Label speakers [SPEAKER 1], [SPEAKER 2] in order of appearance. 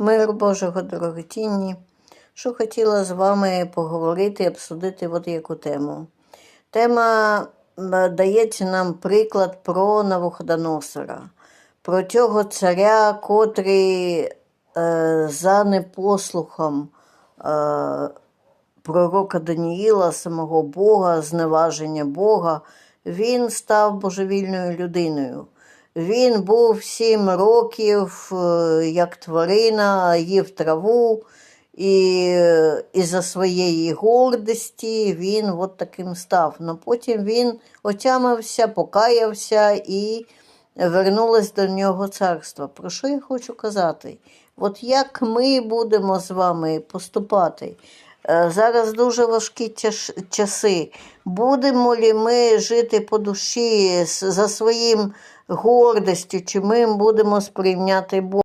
[SPEAKER 1] Мир Божого дорогоцінні. Що хотіла з вами поговорити і обсудити от яку тему. Тема дається нам приклад про Навуходоносора, про цього царя, котрий е, за непослухом е, пророка Даніїла, самого Бога, зневаження Бога, він став божевільною людиною. Він був сім років е, як тварина, їв траву, і із-за своєї гордості він от таким став. Но потім він отямився, покаявся і вернулось до нього царство. Про що я хочу казати? От як ми будемо з вами поступати? Е, Зараз дуже важкі часи. Будемо ли ми жити по душі за своїм гордістю, чи ми будемо сприйняти Бога?